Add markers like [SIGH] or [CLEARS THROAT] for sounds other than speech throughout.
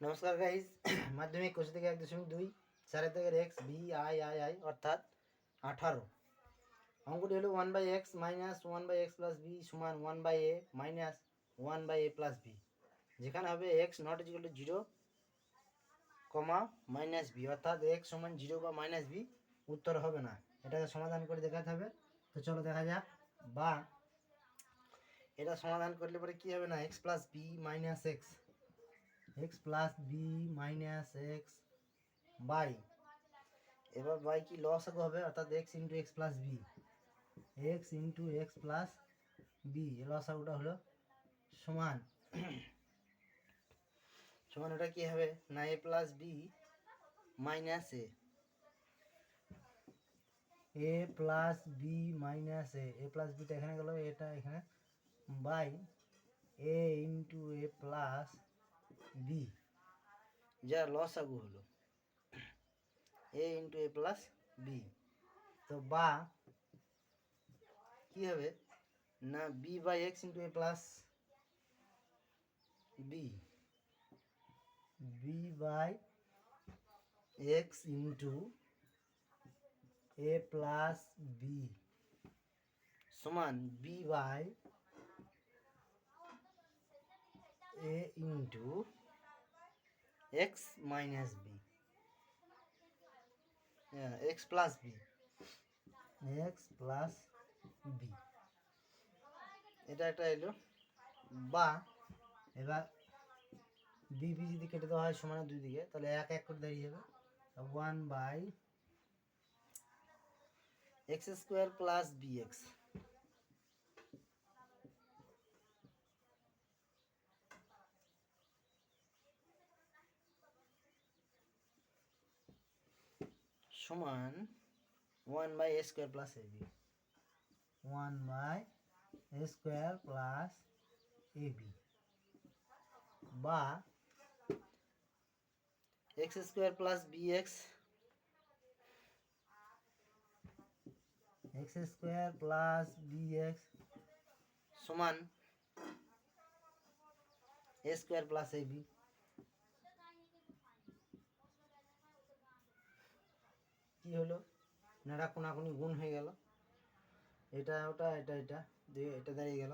নমস্কার গাইজ [CLEARS THROAT] মাধ্যমিক কোষ থেকে এক দশমিক দুই চারের থেকে X B I I I অর্থাৎ আঠারো। অঙ্কটি হলো one by X minus one by X plus B সমান one by A minus one by A plus B যেখানে হবে X not equal to zero comma minus B অর্থাৎ X সমান zero বা মাইনাস বি উত্তর হবে না। এটাকে সমাধান করে দেখাতে হবে। তো চলো দেখা যাক। বা, এটা সমাধান করলে পরে কী হবে না? X plus B minus X X plus B minus X by এবার বাই কি লস হবে? অর্থাৎ X into X plus B X into X plus B loss আউটা হলো সমান। সমান ওটা কি হবে? না A plus B minus A A plus B minus A A plus beta এখানে গেল এটা এখানে by A into A plus B যা লস আগু হলো। A into A plus B তো বা, কি হবে? না B by X into A plus B B by X into A plus B সমান B by a into x minus b. Yeah, x plus b. X plus b. এটা একটা এলো। বা এবার বি বি যদি কেটে দেওয়া হয় সমানে দুই দিকে তাহলে এক এক করে দাঁড়িয়ে যাবে। One by X square plus B X সমান one by A square plus A B. One by A square plus A B. বা X square plus B X X square plus B X সমান A square plus A B. কি হলো? নেড়া কোনাকুনি গুণ হয়ে গেল। এটা, ওটা, এটা এটা, দিয়ে এটা দাঁড়িয়ে গেল।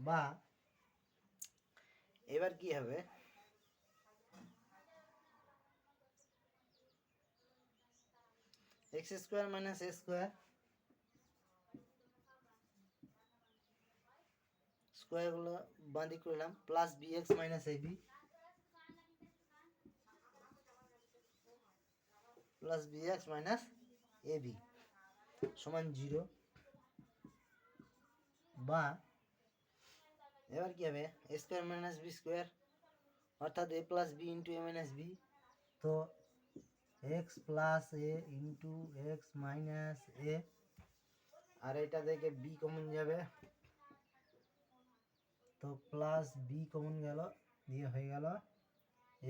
বা, এবার কি হবে? X square minus A square স্কোয়ারগুলো বাঁধি করলাম, plus B X minus A B. Plus B X minus A B সমান জিরো বা এবার কি হবে? A square minus B square অর্থাৎ A plus B into A minus B তো X plus A into X minus A আর এটা থেকে B common যাবে। তো প্লাস বি কমন গেল, দিয়ে হয়ে গেল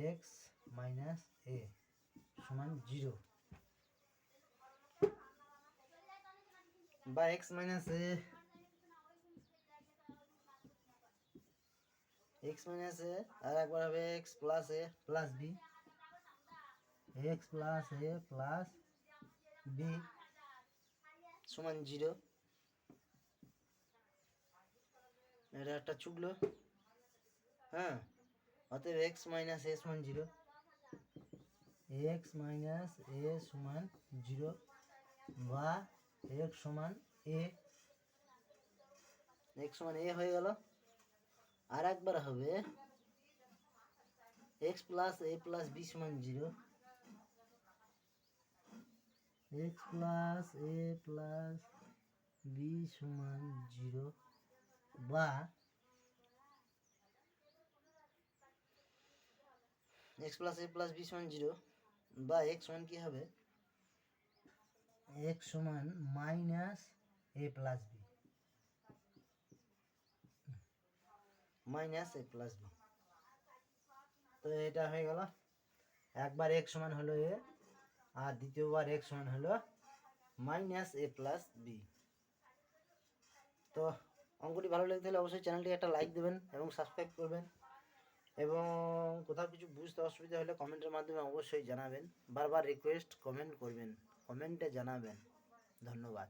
এক্স মাইনাস এ সমান জিরো। বা X minus X minus A, আর একবার হবে X plus A plus B. X plus A plus B. সমান জিরো। এটা একটা চুকলো। হ্যাঁ অতএব এক্স মাইনাস এ সমান জিরো। এক্স মাইনাস এ সমান জিরো বা এক্স সমান এ। এক্স সমান এ হয়ে গেল। আর একবার হবে। X plus A plus B সমান zero. X plus A plus B সমান জিরো বা X plus A plus B সমান জিরো। বা এক্স সমান কি হবে? এক্স সমান minus A plus B minus A plus B তো এটা হয়ে গেল। একবার এক্স সমান হলো এ আর দ্বিতীয়বার এক্স সমান হলো মাইনাস এ প্লাস বি তো অঙ্কটি ভালো লেগে থাকলে অবশ্যই চ্যানেলটি একটা লাইক দেবেন এবং সাবস্ক্রাইব করবেন। এবং কোথাও কিছু বুঝতে অসুবিধা হলে কমেন্টের মাধ্যমে অবশ্যই জানাবেন। বারবার রিকোয়েস্ট কমেন্ট করবেন। কমেন্টে জানাবেন। ধন্যবাদ।